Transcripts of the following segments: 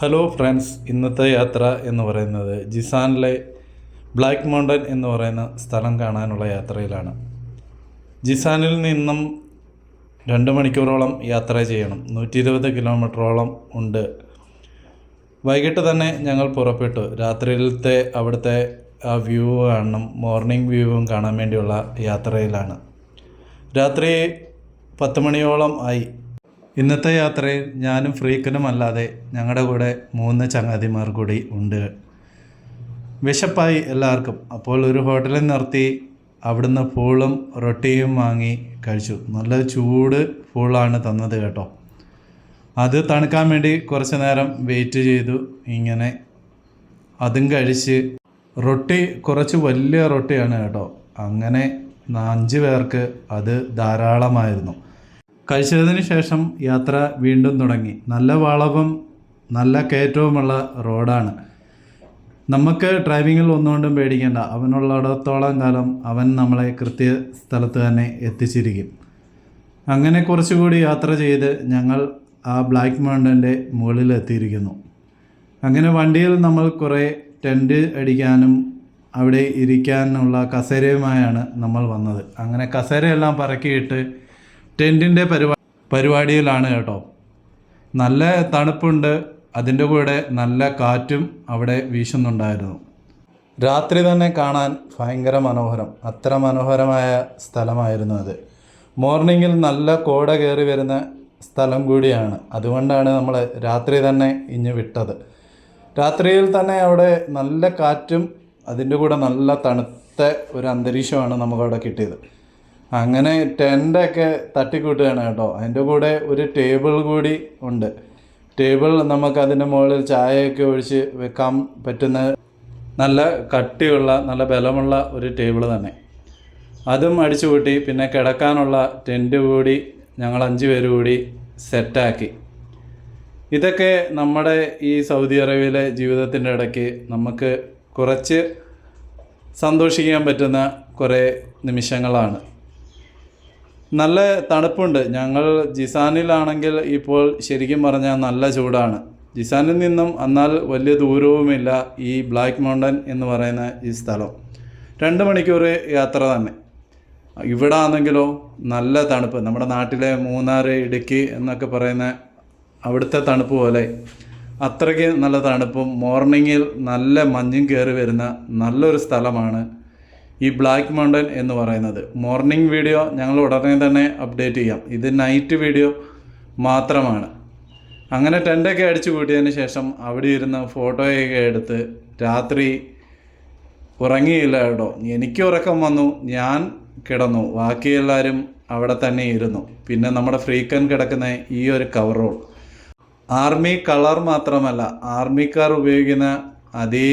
Hello friends ഇന്നത്തെ യാത്ര എന്ന് പറയുന്നത് ജിസാനിലെ ബ്ലാക്ക് മൗണ്ടൻ എന്ന് പറയുന്ന സ്ഥലം കാണാനുള്ള യാത്രയിലാണ്. ജിസാനിൽ നിന്നും രണ്ട് മണിക്കൂറോളം യാത്ര ചെയ്യണം. നൂറ്റി ഇരുപത് കിലോമീറ്ററോളം ഉണ്ട്. വൈകിട്ട് തന്നെ ഞങ്ങൾ പുറപ്പെട്ടു. രാത്രിയിലത്തെ അവിടുത്തെ ആ വ്യൂ കാണണം മോർണിംഗ് വ്യൂവും കാണാൻ വേണ്ടിയുള്ള യാത്രയിലാണ്. രാത്രി പത്ത് മണിയോളം ആയി. ഇന്നത്തെ യാത്രയിൽ ഞാനും ഫ്രീക്കനും അല്ലാതെ ഞങ്ങളുടെ കൂടെ മൂന്ന് ചങ്ങാതിമാർ കൂടി ഉണ്ട്. വിശപ്പായി എല്ലാവർക്കും. അപ്പോൾ ഒരു ഹോട്ടലിൽ നിർത്തി അവിടുന്ന് പൂളും റൊട്ടിയും വാങ്ങി കഴിച്ചു. നല്ല ചൂട് പൂളാണ് തന്നത് കേട്ടോ. അത് തണുക്കാൻ വേണ്ടി കുറച്ച് നേരം വെയിറ്റ് ചെയ്തു. ഇങ്ങനെ അതും കഴിച്ച് റൊട്ടി കുറച്ച് വലിയ റൊട്ടിയാണ് കേട്ടോ. അങ്ങനെ അഞ്ച് പേർക്ക് അത് ധാരാളമായിരുന്നു. കഴിച്ചതിന് ശേഷം യാത്ര വീണ്ടും തുടങ്ങി. നല്ല വളവും നല്ല കയറ്റവുമുള്ള റോഡാണ്. നമുക്ക് ഡ്രൈവിങ്ങിൽ ഒന്നുകൊണ്ടും പേടിക്കേണ്ട. അവനുള്ളിടത്തോളം കാലം അവൻ നമ്മളെ കൃത്യ സ്ഥലത്ത് തന്നെ എത്തിച്ചിരിക്കും. അങ്ങനെ കുറച്ചുകൂടി യാത്ര ചെയ്ത് ഞങ്ങൾ ആ ബ്ലാക്ക് മൗണ്ടന്റെ മുകളിൽ എത്തിയിരിക്കുന്നു. അങ്ങനെ വണ്ടിയിൽ നമ്മൾ കുറേ ടെന്റ് അടിക്കാനും അവിടെ ഇരിക്കാനുള്ള കസേരയുമായാണ് നമ്മൾ വന്നത്. അങ്ങനെ കസേരയെല്ലാം പറക്കിയിട്ട് ടെന്റിന്റെ പരിപാ പരിപാടിയിലാണ് കേട്ടോ. നല്ല തണുപ്പുണ്ട് അതിന്റെ കൂടെ നല്ല കാറ്റും അവിടെ വീശുന്നുണ്ടായിരുന്നു. രാത്രി തന്നെ കാണാൻ ഭയങ്കര മനോഹരം അത്ര മനോഹരമായ സ്ഥലമായിരുന്നു അത്. മോർണിംഗിൽ നല്ല കോട കയറി വരുന്ന സ്ഥലം കൂടിയാണ്. അതുകൊണ്ടാണ് നമ്മൾ രാത്രി തന്നെ ഇഞ്ഞ് വിട്ടത്. രാത്രിയിൽ തന്നെ അവിടെ നല്ല കാറ്റും അതിന്റെ കൂടെ നല്ല തണുത്ത ഒരു അന്തരീക്ഷമാണ് നമുക്കവിടെ കിട്ടിയത്. അങ്ങനെ ടെന്റൊക്കെ തട്ടിക്കൂട്ടുകയാണ് കേട്ടോ. അതിന്റെ കൂടെ ഒരു ടേബിൾ കൂടി ഉണ്ട്. ടേബിൾ നമുക്ക് അതിന്റെ മുകളിൽ ചായയൊക്കെ ഒഴിച്ച് വെക്കാൻ പറ്റുന്ന നല്ല കട്ടിയുള്ള നല്ല ബലമുള്ള ഒരു ടേബിൾ തന്നെ. അതും അടിച്ചു കൂട്ടി പിന്നെ കിടക്കാനുള്ള ടെന്റ് കൂടി ഞങ്ങൾ അഞ്ച് പേര് കൂടി സെറ്റാക്കി. ഇതൊക്കെ നമ്മുടെ ഈ സൗദി അറേബ്യയിലെ ജീവിതത്തിന്റെ ഇടയ്ക്ക് നമുക്ക് കുറച്ച് സന്തോഷിക്കാൻ പറ്റുന്ന കുറേ നിമിഷങ്ങളാണ്. നല്ല തണുപ്പുണ്ട്. ഞങ്ങൾ ജിസാനിലാണെങ്കിൽ ഇപ്പോൾ ശരിക്കും പറഞ്ഞാൽ നല്ല ചൂടാണ്. ജിസാനിൽ നിന്നും എന്നാൽ വലിയ ദൂരവുമില്ല ഈ ബ്ലാക്ക് മൗണ്ടൻ എന്ന് പറയുന്ന ഈ സ്ഥലം. രണ്ട് മണിക്കൂർ യാത്ര തന്നെ. ഇവിടെ ആണെങ്കിലോ നല്ല തണുപ്പ്. നമ്മുടെ നാട്ടിലെ മൂന്നാർ ഇടുക്കി എന്നൊക്കെ പറയുന്ന അവിടുത്തെ തണുപ്പ് പോലെ അത്രയ്ക്ക് നല്ല തണുപ്പും മോർണിംഗിൽ നല്ല മഞ്ഞും കയറി വരുന്ന നല്ലൊരു സ്ഥലമാണ് ഈ ബ്ലാക്ക് മൗണ്ടൻ എന്ന് പറയുന്നത്. മോർണിംഗ് വീഡിയോ ഞങ്ങൾ ഉടനെ തന്നെ അപ്ഡേറ്റ് ചെയ്യാം. ഇത് നൈറ്റ് വീഡിയോ മാത്രമാണ്. അങ്ങനെ ടെന്റൊക്കെ അടിച്ചു കൂട്ടിയതിന് ശേഷം അവിടെ ഇരുന്ന് ഫോട്ടോയൊക്കെ എടുത്ത് രാത്രി ഉറങ്ങിയില്ല കേട്ടോ. എനിക്ക് ഉറക്കം വന്നു ഞാൻ കിടന്നു. ബാക്കി എല്ലാവരും അവിടെ തന്നെ ഇരുന്നു. പിന്നെ നമ്മുടെ ഫ്രീക്കൻ കിടക്കുന്ന ഈ ഒരു കവറോൾ ആർമി കളർ മാത്രമല്ല ആർമിക്കാർ ഉപയോഗിക്കുന്ന അതേ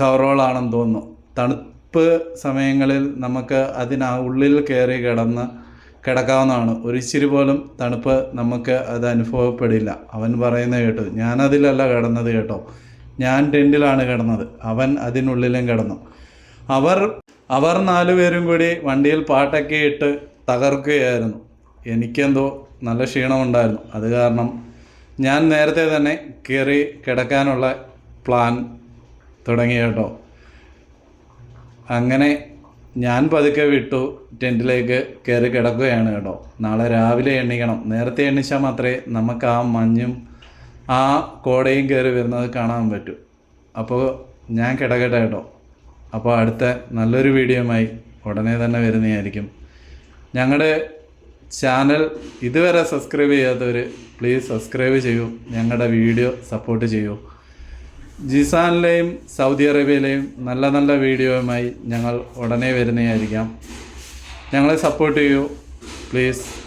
കവറോളാണെന്ന് തോന്നുന്നു. തണുപ്പ് സമയങ്ങളിൽ നമുക്ക് അതിനാ ഉള്ളിൽ കയറി കിടന്ന് കിടക്കാവുന്നതാണ്. ഒരിച്ചിരി പോലും തണുപ്പ് നമുക്ക് അത് അനുഭവപ്പെടില്ല. അവൻ പറയുന്നത് കേട്ടു ഞാനതിലല്ല കിടന്നത് കേട്ടോ. ഞാൻ ടെന്റിലാണ് കിടന്നത്. അവൻ അതിനുള്ളിലും കിടന്നു. അവർ അവർ നാലുപേരും കൂടി വണ്ടിയിൽ പാട്ടൊക്കെ ഇട്ട് തകർക്കുകയായിരുന്നു. എനിക്കെന്തോ നല്ല ക്ഷീണമുണ്ടായിരുന്നു. അത് കാരണം ഞാൻ നേരത്തെ തന്നെ കയറി കിടക്കാനുള്ള പ്ലാൻ തുടങ്ങി കേട്ടോ. അങ്ങനെ ഞാൻ പതുക്കെ വിട്ടു ടെന്റിലേക്ക് കയറി കിടക്കുകയാണ് കേട്ടോ. നാളെ രാവിലെ എണ്ണിക്കണം. നേരത്തെ എണ്ണിച്ചാൽ മാത്രമേ നമുക്ക് ആ മഞ്ഞും ആ കോടയും കയറി വരുന്നത് കാണാൻ പറ്റൂ. അപ്പോൾ ഞാൻ കിടക്കട്ടെ കേട്ടോ. അപ്പോൾ അടുത്ത നല്ലൊരു വീഡിയോയുമായി ഉടനെ തന്നെ വരുന്നതായിരിക്കും. ഞങ്ങളുടെ ചാനൽ ഇതുവരെ സബ്സ്ക്രൈബ് ചെയ്യാത്തവർ പ്ലീസ് സബ്സ്ക്രൈബ് ചെയ്യൂ. ഞങ്ങളുടെ വീഡിയോ സപ്പോർട്ട് ചെയ്യൂ. ജിസാനിലെയും സൗദി അറേബ്യയിലെയും നല്ല നല്ല വീഡിയോയുമായി ഞങ്ങൾ ഉടനെ വരുന്നതായിരിക്കാം. ഞങ്ങളെ സപ്പോർട്ട് ചെയ്യൂ. പ്ലീസ്